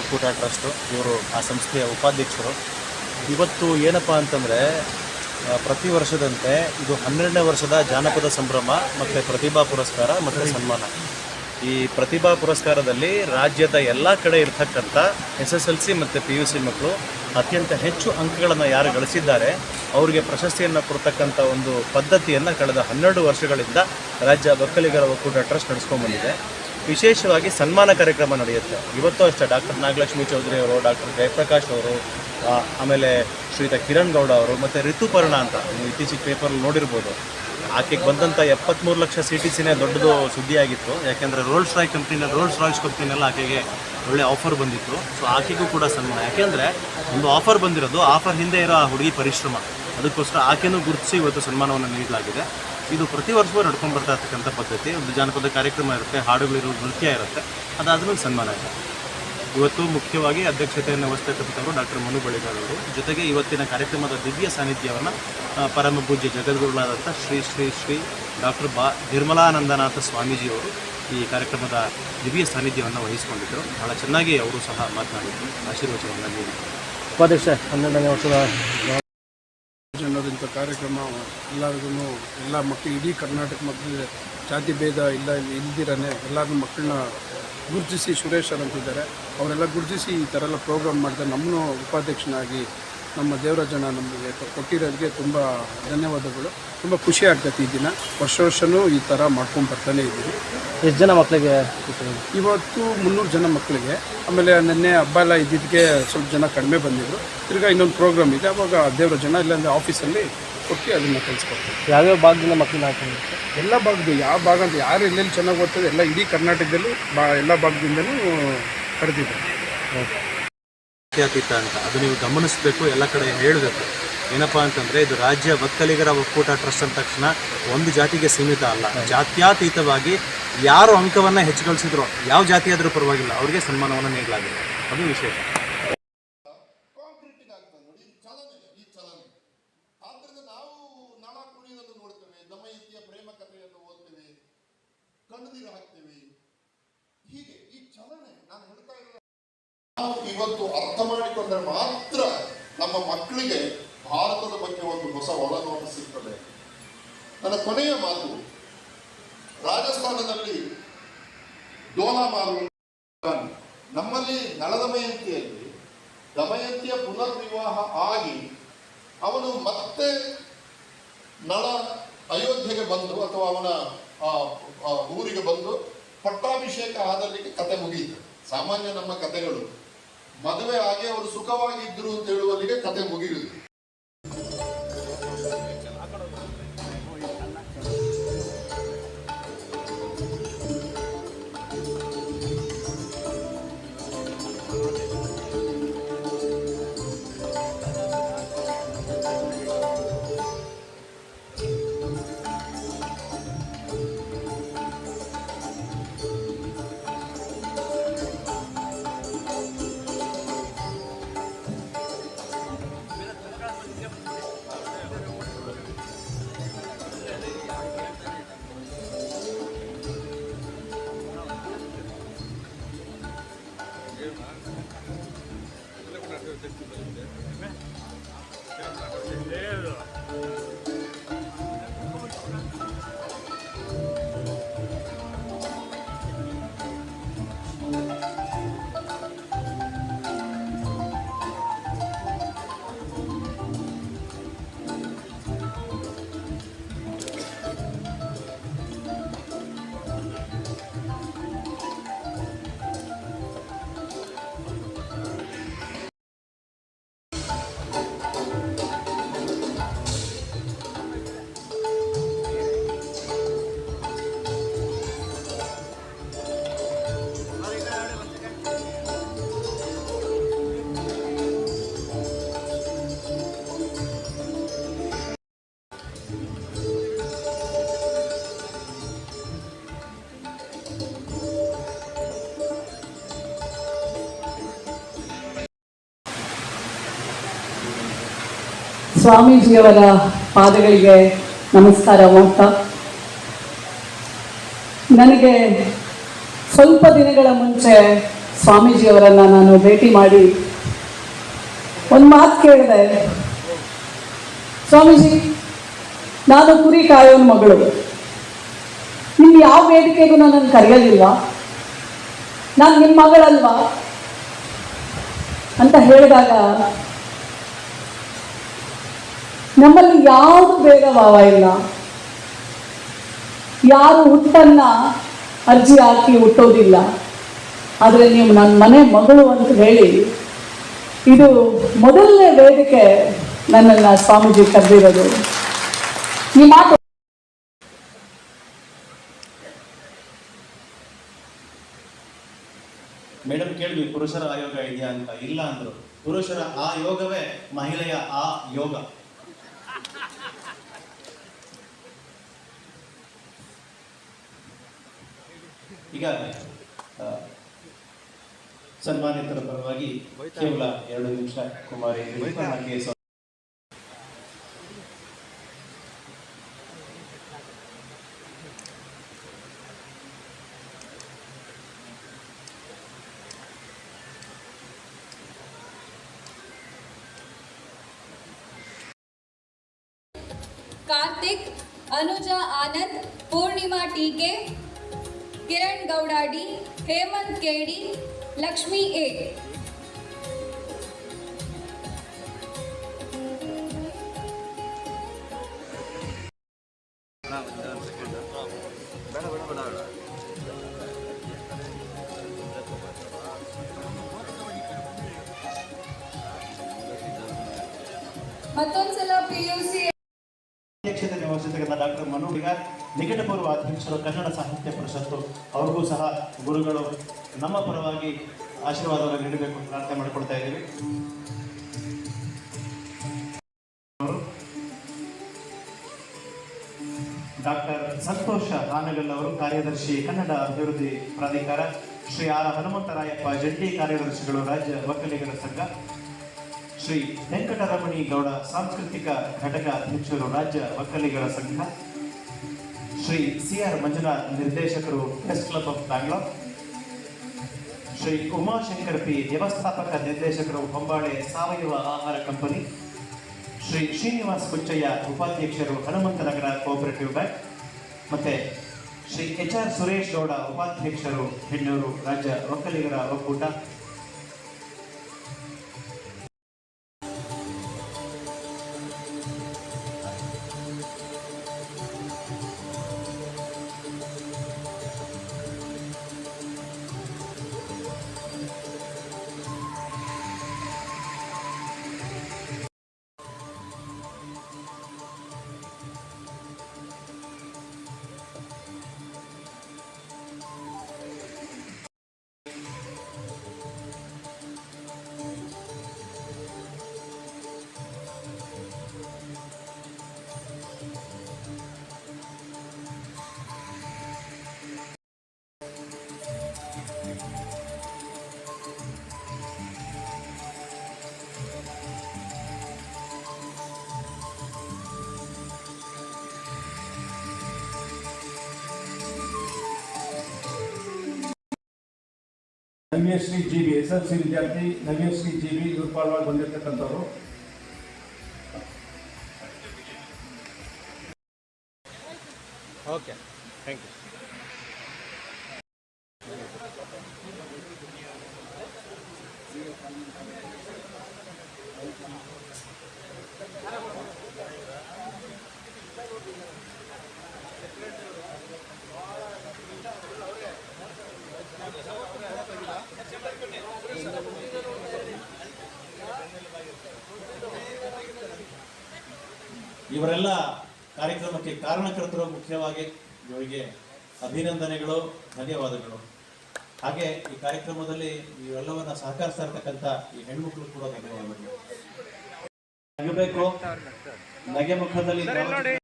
ಒಕ್ಕೂಟ ಟ್ರಸ್ಟು ಇವರು ಆ ಸಂಸ್ಥೆಯ ಉಪಾಧ್ಯಕ್ಷರು. ಇವತ್ತು ಏನಪ್ಪ ಅಂತಂದರೆ ಪ್ರತಿ ವರ್ಷದಂತೆ ಇದು ಹನ್ನೆರಡನೇ ವರ್ಷದ ಜಾನಪದ ಸಂಭ್ರಮ ಮತ್ತು ಪ್ರತಿಭಾ ಪುರಸ್ಕಾರ ಮತ್ತು ಸನ್ಮಾನ. ಈ ಪ್ರತಿಭಾ ಪುರಸ್ಕಾರದಲ್ಲಿ ರಾಜ್ಯದ ಎಲ್ಲ ಕಡೆ ಇರ್ತಕ್ಕಂಥ ಎಸ್ ಎಸ್ ಎಲ್ ಸಿ ಮತ್ತು ಪಿ ಯು ಸಿ ಮಕ್ಕಳು ಅತ್ಯಂತ ಹೆಚ್ಚು ಅಂಕಗಳನ್ನು ಯಾರು ಗಳಿಸಿದ್ದಾರೆ ಅವರಿಗೆ ಪ್ರಶಸ್ತಿಯನ್ನು ಕೊಡ್ತಕ್ಕಂಥ ಒಂದು ಪದ್ಧತಿಯನ್ನು ಕಳೆದ ಹನ್ನೆರಡು ವರ್ಷಗಳಿಂದ ರಾಜ್ಯ ಒಕ್ಕಲಿಗರ ಒಕ್ಕೂಟ ಟ್ರಸ್ಟ್ ನಡೆಸ್ಕೊಂಡ್ಬಂದಿದೆ ವಿಶೇಷವಾಗಿ ಸನ್ಮಾನ ಕಾರ್ಯಕ್ರಮ ನಡೆಯುತ್ತೆ. ಇವತ್ತು ಅಷ್ಟೇ ಡಾಕ್ಟರ್ ನಾಗಲಕ್ಷ್ಮಿ ಚೌಧರಿ ಅವರು, ಡಾಕ್ಟರ್ ಜಯಪ್ರಕಾಶ್ ಅವರು ಆಮೇಲೆ ಶ್ರೀತ ಕಿರಣ್ ಗೌಡ ಅವರು, ಮತ್ತು ಋತುಪರ್ಣ ಅಂತ ನೀವು ಇತ್ತೀಚೆಗೆ ಪೇಪರಲ್ಲಿ ನೋಡಿರ್ಬೋದು. ಆಕೆಗೆ ಬಂದಂಥ ಎಪ್ಪತ್ತ್ಮೂರು ಲಕ್ಷ ಸಿ ಟಿ ಸಿನೇ ದೊಡ್ಡದು ಸುದ್ದಿಯಾಗಿತ್ತು. ಯಾಕೆಂದರೆ ರೋಲ್ಸ್ ರಾಯ್ ಕಂಪ್ನಿನ ರೋಲ್ಸ್ ರಾಯ್ಸ್ ಕಂಪ್ನಿನೆಲ್ಲ ಆಕೆಗೆ ಒಳ್ಳೆ ಆಫರ್ ಬಂದಿತ್ತು. ಸೊ ಆಕೆಗೂ ಕೂಡ ಸನ್ಮಾನ. ಯಾಕೆಂದರೆ ಒಂದು ಆಫರ್ ಬಂದಿರೋದು ಆಫರ್ ಹಿಂದೆ ಇರೋ ಆ ಹುಡುಗಿ ಪರಿಶ್ರಮ. ಅದಕ್ಕೋಸ್ಕರ ಆಕೆಯನ್ನು ಗುರುತಿಸಿ ಇವತ್ತು ಸನ್ಮಾನವನ್ನು ನೀಡಲಾಗಿದೆ. ಇದು ಪ್ರತಿ ವರ್ಷವೂ ನಡ್ಕೊಂಡು ಬರ್ತಾ ಇರ್ತಕ್ಕಂಥ ಪದ್ಧತಿ. ಒಂದು ಜಾನಪದ ಕಾರ್ಯಕ್ರಮ ಇರುತ್ತೆ, ಹಾಡುಗಳಿರೋ ನೃತ್ಯ ಇರುತ್ತೆ. ಅದಾದ್ಮೇಲೆ ಸನ್ಮಾನ ಇದೆ. ಇವತ್ತು ಮುಖ್ಯವಾಗಿ ಅಧ್ಯಕ್ಷತೆಯನ್ನು ವಹಿಸ್ತಕ್ಕಂಥವ್ರು ಡಾಕ್ಟರ್ ಮನು ಬಳಿಗಾರ್ ಅವರು. ಜೊತೆಗೆ ಇವತ್ತಿನ ಕಾರ್ಯಕ್ರಮದ ದಿವ್ಯ ಸಾನ್ನಿಧ್ಯವನ್ನು ಪರಮ ಪೂಜ್ಯ ಜಗದ್ಗುರುಗಳಾದಂಥ ಶ್ರೀ ಶ್ರೀ ಶ್ರೀ ಡಾಕ್ಟರ್ ಬಾ ನಿರ್ಮಲಾನಂದನಾಥ ಸ್ವಾಮೀಜಿಯವರು ಈ ಕಾರ್ಯಕ್ರಮದ ದಿವ್ಯ ಸಾನ್ನಿಧ್ಯವನ್ನು ವಹಿಸಿಕೊಂಡಿದ್ದರು. ಬಹಳ ಚೆನ್ನಾಗಿ ಅವರು ಸಹ ಮಾತನಾಡಿದರು. ಆಶೀರ್ವಚನವನ್ನು ನೀಡಿದರು. ಉಪಾಧ್ಯಕ್ಷ, ಹನ್ನೆರಡನೇ ವರ್ಷದ ಕಾರ್ಯಕ್ರಮ ಎಲ್ಲರಿಗೂ, ಎಲ್ಲ ಮಕ್ಕಳು ಇಡೀ ಕರ್ನಾಟಕ ಮಕ್ಕಳಿಗೆ ಜಾತಿ ಭೇದ ಇಲ್ಲ, ಇಲ್ದಿರನೇ ಎಲ್ಲರೂ ಮಕ್ಕಳನ್ನ ಗುರುತಿಸಿ ಸುರೇಶ್ ಅಂತಿದ್ದಾರೆ. ಅವರೆಲ್ಲ ಗುರುತಿಸಿ ಈ ಥರ ಎಲ್ಲ ಪ್ರೋಗ್ರಾಮ್ ಮಾಡಿದ್ರೆ ನಮ್ಮನ್ನು ಉಪಾಧ್ಯಕ್ಷನಾಗಿ ನಮ್ಮ ದೇವರಾಜಣ್ಣ ನಮಗೆ ಕೊಟ್ಟಿರೋದಕ್ಕೆ ತುಂಬ ಧನ್ಯವಾದಗಳು. ತುಂಬ ಖುಷಿ ಆಗ್ತೈತಿ ಈ ದಿನ. ವರ್ಷ ವರ್ಷವೂ ಈ ಥರ ಮಾಡ್ಕೊಂಡು ಬರ್ತಾನೆ ಇದ್ದೀವಿ. ಎಷ್ಟು ಜನ ಮಕ್ಕಳಿಗೆ ಇವತ್ತು ಮುನ್ನೂರು ಜನ ಮಕ್ಕಳಿಗೆ ಆಮೇಲೆ ನಿನ್ನೆ ಹಬ್ಬ ಎಲ್ಲ ಇದ್ದಿದ್ದಕ್ಕೆ ಸ್ವಲ್ಪ ಜನ ಕಡಿಮೆ ಬಂದಿದ್ರು. ತಿರ್ಗಾ ಇನ್ನೊಂದು ಪ್ರೋಗ್ರಾಮ್ ಇದೆ. ಅವಾಗ ದೇವರ ಜನ ಇಲ್ಲಾಂದರೆ ಆಫೀಸಲ್ಲಿ ಕೊಟ್ಟು ಅದನ್ನು ಕಲಿಸ್ಕೊಡ್ತೀವಿ ಯಾವ್ಯಾವ ಭಾಗದಿಂದ ಮಕ್ಕಳನ್ನ ಹಾಕೊಂಡು ಎಲ್ಲ ಭಾಗದ ಯಾವ ಭಾಗ ಅಂತ ಯಾರು ಎಲ್ಲೆಲ್ಲಿ ಚೆನ್ನಾಗಿ ಓದ್ತದೆ ಎಲ್ಲ ಇಡೀ ಕರ್ನಾಟಕದಲ್ಲೂ ಬಾ ಎಲ್ಲ ಭಾಗದಿಂದಲೂ ಕರೆದಿದ್ದಾರೆ. ಜಾತ್ಯತೀತ ಅಂತ. ಅದು ನೀವು ಗಮನಿಸಬೇಕು, ಎಲ್ಲ ಕಡೆ ಹೇಳಬೇಕು. ಏನಪ್ಪ ಅಂತಂದರೆ, ಇದು ರಾಜ್ಯ ಒಕ್ಕಲಿಗರ ಒಕ್ಕೂಟ ಟ್ರಸ್ಟ್ ಅಂದ ತಕ್ಷಣ ಒಂದು ಜಾತಿಗೆ ಸೀಮಿತ ಅಲ್ಲ. ಜಾತ್ಯಾತೀತವಾಗಿ ಯಾರು ಅಂಕವನ್ನು ಹೆಚ್ಚು ಗಳಿಸಿದ್ರು ಯಾವ ಜಾತಿಯಾದರೂ ಪರವಾಗಿಲ್ಲ, ಅವರಿಗೆ ಸನ್ಮಾನವನ್ನು ನೀಡಲಾಗಿದೆ. ಅದು ವಿಶೇಷ. ನಾವು ಇವತ್ತು ಅರ್ಥ ಮಾಡಿಕೊಂಡ್ರೆ ಮಾತ್ರ ನಮ್ಮ ಮಕ್ಕಳಿಗೆ ಭಾರತದ ಬಗ್ಗೆ ಒಂದು ಹೊಸ ಒಳನೋಟ ಸಿಗ್ತದೆ. ನನ್ನ ಕೊನೆಯ ಮಾತು, ರಾಜಸ್ಥಾನದಲ್ಲಿ ಡೋಲಾಮಾರು ನಮ್ಮಲ್ಲಿ ನಳದಮಯಂತಿಯಲ್ಲಿ ದಮಯಂತಿಯ ಪುನರ್ವಿವಾಹ ಆಗಿ ಅವನು ಮತ್ತೆ ನಳ ಅಯೋಧ್ಯೆಗೆ ಬಂದು ಅಥವಾ ಅವನ ಊರಿಗೆ ಬಂದು ಪಟ್ಟಾಭಿಷೇಕ ಆದಲ್ಲಿಗೆ ಕತೆ ಮುಗಿಯಿತು. ಸಾಮಾನ್ಯ ನಮ್ಮ ಕತೆಗಳು. ಮದುವೆ ಆಗಿ ಅವರು ಸುಖವಾಗಿದ್ರು ಅಂತ ಹೇಳುವಲ್ಲಿಗೆ ಕತೆ ಮುಗಿಯುವುದು. ಸ್ವಾಮೀಜಿಯವರ ಪಾದಗಳಿಗೆ ನಮಸ್ಕಾರ ಮಾಡ್ತಾ ನನಗೆ ಸ್ವಲ್ಪ ದಿನಗಳ ಮುಂಚೆ ಸ್ವಾಮೀಜಿಯವರನ್ನು ನಾನು ಭೇಟಿ ಮಾಡಿ ಒಂದು ಮಾತು ಕೇಳಿದೆ. ಸ್ವಾಮೀಜಿ, ನಾನು ಕುರಿ ಕಾಯೋನ ಮಗಳು. ನಿಮ್ಮ ಯಾವ ವೇದಿಕೆಗೂ ನನ್ನನ್ನು ಕರೆಯಲಿಲ್ಲ. ನಾನು ನಿಮ್ಮ ಮಗಳಲ್ವಾ? ಅಂತ ಹೇಳಿದಾಗ ನಮ್ಮಲ್ಲಿ ಯಾವುದು ಬೇಗ ಭಾವ ಇಲ್ಲ. ಯಾರು ಹುಟ್ಟನ್ನ ಅರ್ಜಿ ಹಾಕಿ ಹುಟ್ಟೋದಿಲ್ಲ. ಆದರೆ ನೀವು ನನ್ನ ಮನೆ ಮಗಳು ಅಂತ ಹೇಳಿ, ಇದು ಮೊದಲನೇ ವೇದಿಕೆ ನನ್ನನ್ನ ಸ್ವಾಮೀಜಿ ಕರೆದಿರೋದು. ಈ ಮಾತು ಮೇಡಮ್ ಕೇಳಿದ್ವಿ, ಪುರುಷರ ಆಯೋಗ ಇದೆಯಾ ಅಂತ. ಇಲ್ಲ ಅಂದ್ರು. ಪುರುಷರ ಆ ಯೋಗವೇ ಮಹಿಳೆಯ ಆ ಯೋಗ. ಈಗ ಆ, ಸನ್ಮಾನಿತರ ಪರವಾಗಿ ಕೇವಲ ಎರಡು ನಿಮಿಷ ಕುಮಾರಿ ನಿರೂಪಣೆಗೆ ಸ್ವ- Karthik Anuja Anand Purnima TK Kiran Gowdadi, Hemanth KD, Lakshmi A. ಮತ್ತೊಂದ್ಸಲ P U C ಅಧ್ಯಕ್ಷತೆ ವಹಿಸಿರ್ತಕ್ಕಂಥ ಡಾಕ್ಟರ್ ಮನೋಡಿಗ ನಿಕಟಪೂರ್ವ ಅಧ್ಯಕ್ಷರು ಕನ್ನಡ ಸಾಹಿತ್ಯ ಪರಿಷತ್ತು, ಅವ್ರಿಗೂ ಸಹ ಗುರುಗಳು ನಮ್ಮ ಪರವಾಗಿ ಆಶೀರ್ವಾದವನ್ನು ನೀಡಬೇಕು ಅಂತ ಪ್ರಾರ್ಥನೆ ಮಾಡಿಕೊಳ್ತಾ ಇದ್ದೀವಿ. ಡಾಕ್ಟರ್ ಸಂತೋಷ ಹಾನಗಲ್ ಅವರು ಕಾರ್ಯದರ್ಶಿ, ಕನ್ನಡ ಅಭಿವೃದ್ಧಿ ಪ್ರಾಧಿಕಾರ, ಶ್ರೀ ಆರ್ ಹನುಮಂತರಾಯಪ್ಪ ಜಂಟಿ ಕಾರ್ಯದರ್ಶಿಗಳು, ರಾಜ್ಯ ಒಕ್ಕಲಿಗರ ಸಂಘ, ಶ್ರೀ ವೆಂಕಟರಮಣಿ ಗೌಡ ಸಾಂಸ್ಕೃತಿಕ ಘಟಕ ಅಧ್ಯಕ್ಷರು, ರಾಜ್ಯ ಒಕ್ಕಲಿಗರ ಸಂಘ ಶ್ರೀ ಸಿ ಆರ್ ಮಂಜುನಾಥ್ ನಿರ್ದೇಶಕರು press club of Bangalore Shri Umashankar P. ವ್ಯವಸ್ಥಾಪಕ ನಿರ್ದೇಶಕರು ಹೊಂಬಾಳೆ ಸಾವಯವ ಆಹಾರ ಕಂಪನಿ. ಶ್ರೀ ಶ್ರೀನಿವಾಸ್ ಕುಚ್ಚಯ್ಯ ಉಪಾಧ್ಯಕ್ಷರು ಹನುಮಂತನಗರ ಕೋಆಪರೇಟಿವ್ ಬ್ಯಾಂಕ್ ಮತ್ತೆ ಶ್ರೀ ಎಚ್ ಆರ್ ಸುರೇಶ್ ಗೌಡ ಉಪಾಧ್ಯಕ್ಷರು ಹೆಣ್ಣೂರು ರಾಜ್ಯ ಒಕ್ಕಲಿಗರ ಒಕ್ಕೂಟ. Navyashree G B S L C ವಿದ್ಯಾರ್ಥಿ ನವ್ಯಶ್ರೀ ಜಿ ಬಿ ಇವ್ರ ಬಂದಿರತಕ್ಕಂಥವ್ರು ಓಕೆ ಥ್ಯಾಂಕ್ ಯು ಇವರೆಲ್ಲ ಕಾರ್ಯಕ್ರಮಕ್ಕೆ ಕಾರಣಕರ್ತರು ಮುಖ್ಯವಾಗಿ ಇವರಿಗೆ ಅಭಿನಂದನೆಗಳು, ಧನ್ಯವಾದಗಳು. ಹಾಗೆ ಈ ಕಾರ್ಯಕ್ರಮದಲ್ಲಿ ಇವೆಲ್ಲವನ್ನ ಸಹಕರಿಸ್ತಾ ಇರ್ತಕ್ಕಂಥ ಈ ಹೆಣ್ಮಕ್ಳು ಕೂಡ ಧನ್ಯವಾದಗಳು. ನಗಬೇಕು. ನಗೆ ಮುಖದಲ್ಲಿ